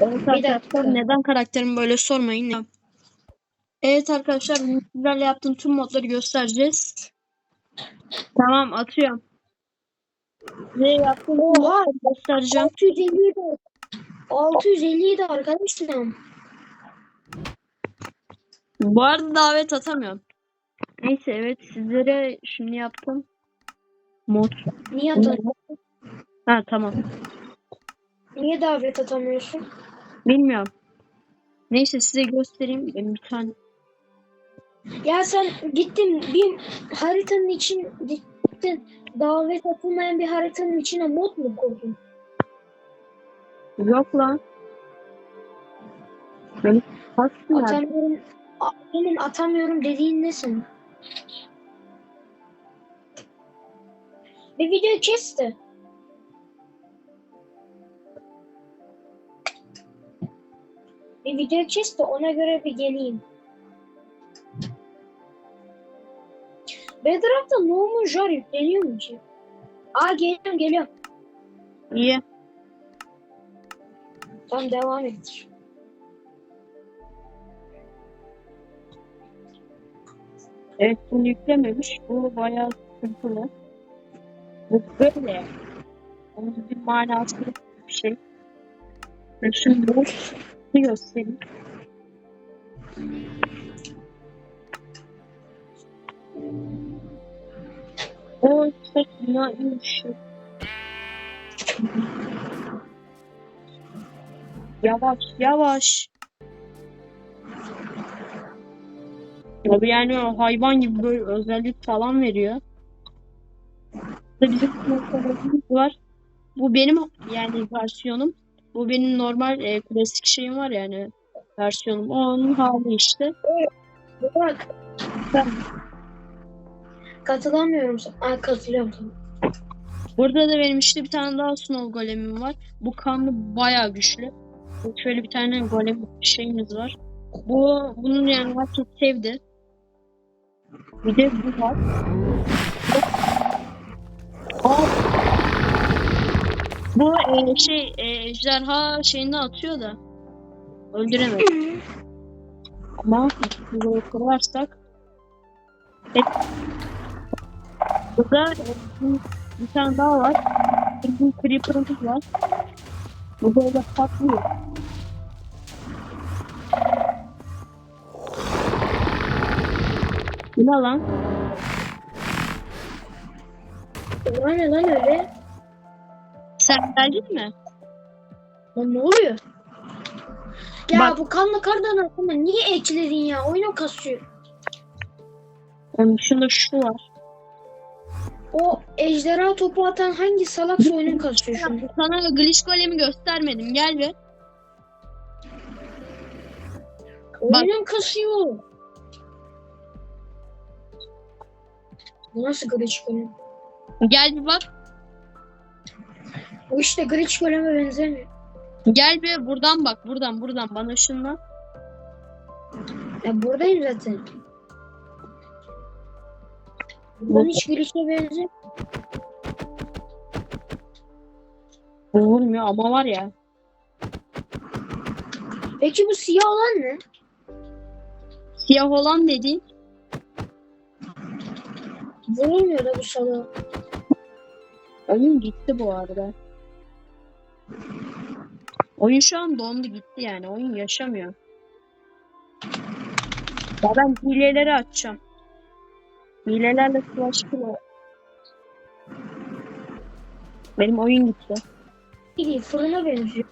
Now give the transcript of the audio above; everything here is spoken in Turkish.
Evet Bir dakika. arkadaşlar neden karakterimi böyle sormayın. ya. Evet arkadaşlar sizlerle yaptığım tüm modları göstereceğiz. Tamam atıyorum. Ne yaptığım tüm Oha! göstereceğim. 657 657 arkadaşlar. Bu arada davet atamıyorum. Neyse evet sizlere şunu yaptım. Mod. Niye ata- Ha tamam. niye davet atamıyorsun? Bilmiyorum. Neyse size göstereyim. Benim bir tane. Ya sen gittin bir haritanın için gittin davet atılmayan bir haritanın içine mod mu koydun? Yok lan. Kastım ya. Atamıyorum. Benim atamıyorum dediğin ne senin? Bir video kes Bir video kes de ona göre bir geleyim. Bedrock'ta normal jar yükleniyor mu ki? Aa geliyorum geliyorum. İyi. Tamam devam et. Evet bunu yüklememiş. Bu bayağı sıkıntılı. Bu böyle. Onun bir manası bir şey. Ve şimdi bu göstereyim. O çok bina şey. Yavaş yavaş. Abi yani o hayvan gibi böyle özellik falan veriyor. Bizim sınıflarımız var. Bu benim yani versiyonum. Bu benim normal e, klasik şeyim var yani versiyonum. Onun hali işte. Bak. Katılamıyorum. Aa katılıyorum. Burada da benim işte bir tane daha snow golemim var. Bu kanlı bayağı güçlü. Şöyle bir tane golem şeyimiz var. Bu bunun yani herkes sevdi. Bir de bu var. E, şey e, ejderha şeyini atıyor da öldüremedim. Ama burayı kırarsak evet. Burada e, bir- tane daha var. Bir creeper'ımız var. Bu böyle patlıyor. Ne lan? Ne lan öyle? Sen geldin mi? Lan ne oluyor? Ya Bak. bu kanlı kardan aklıma niye ekledin ya? Oyunu kasıyor. Yani şunda şu var. O ejderha topu atan hangi salak oyunu kasıyor şu an? Sana glitch golemi göstermedim. Gel bir. Oyunum kasıyor. Bu nasıl glitch golem? Gel bir bak. O işte glitch goleme benzemiyor. Gel bir buradan bak. Buradan buradan bana ışınla. Ya buradayım zaten. Buradan hiç glitch'e benzemiyor. Vurmuyor ama var ya. Peki bu siyah olan ne? Siyah olan dediğin Vurulmuyor da bu salak. oyun gitti bu arada. Oyun şu an dondu gitti yani. Oyun yaşamıyor. Ya ben hileleri açacağım. Hilelerle flash Benim oyun gitti. İyi fırına benziyor.